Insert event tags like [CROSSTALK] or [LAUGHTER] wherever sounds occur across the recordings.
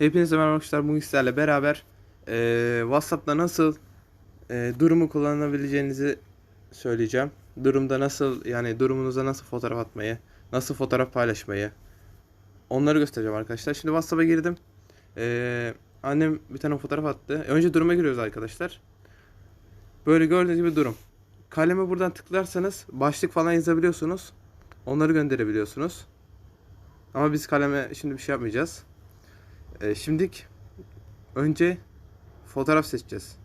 Hepinize merhaba arkadaşlar. Bugün sizlerle beraber eee WhatsApp'ta nasıl eee, durumu kullanabileceğinizi söyleyeceğim. Durumda nasıl yani durumunuza nasıl fotoğraf atmayı, nasıl fotoğraf paylaşmayı onları göstereceğim arkadaşlar. Şimdi WhatsApp'a girdim. Eee, annem bir tane fotoğraf attı. Önce duruma giriyoruz arkadaşlar. Böyle gördüğünüz gibi durum. Kaleme buradan tıklarsanız başlık falan yazabiliyorsunuz. Onları gönderebiliyorsunuz. Ama biz kaleme şimdi bir şey yapmayacağız. Ee, şimdilik önce fotoğraf seçeceğiz.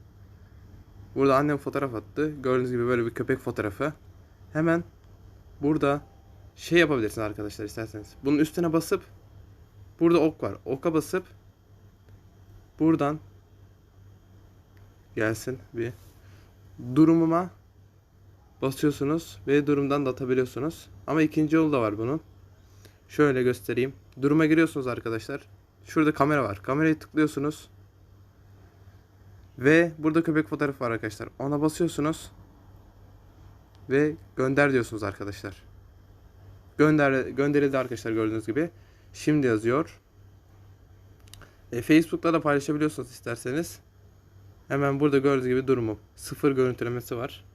Burada annem fotoğraf attı. Gördüğünüz gibi böyle bir köpek fotoğrafı. Hemen burada şey yapabilirsiniz arkadaşlar isterseniz. Bunun üstüne basıp burada ok var. Oka basıp buradan gelsin bir durumuma basıyorsunuz ve durumdan da atabiliyorsunuz. Ama ikinci yolu da var bunun. Şöyle göstereyim. Duruma giriyorsunuz arkadaşlar. Şurada kamera var. Kamerayı tıklıyorsunuz. Ve burada köpek fotoğrafı var arkadaşlar. Ona basıyorsunuz. Ve gönder diyorsunuz arkadaşlar. Gönder gönderildi arkadaşlar gördüğünüz gibi. Şimdi yazıyor. E, Facebook'ta da paylaşabiliyorsunuz isterseniz. Hemen burada gördüğünüz gibi durumu. Sıfır görüntülemesi var.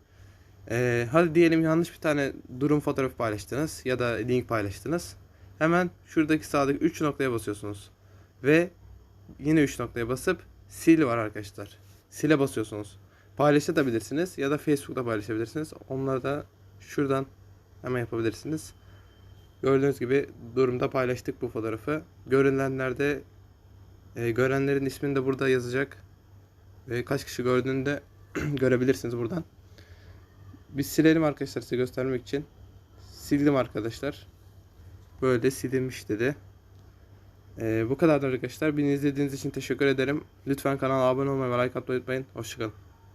E, hadi diyelim yanlış bir tane durum fotoğrafı paylaştınız ya da link paylaştınız. Hemen şuradaki sağdaki 3 noktaya basıyorsunuz. Ve yine 3 noktaya basıp sil var arkadaşlar. Sile basıyorsunuz. Paylaşabilirsiniz ya da Facebook'ta paylaşabilirsiniz. Onları da şuradan hemen yapabilirsiniz. Gördüğünüz gibi durumda paylaştık bu fotoğrafı. Görünenlerde e, görenlerin ismini de burada yazacak. Ve kaç kişi gördüğünü de [CLEARS THROAT] görebilirsiniz buradan. Biz silelim arkadaşlar size göstermek için. Sildim arkadaşlar. Böyle silinmiş dedi. Ee, bu kadar arkadaşlar. Beni izlediğiniz için teşekkür ederim. Lütfen kanala abone olmayı ve like atmayı unutmayın. Hoşçakalın.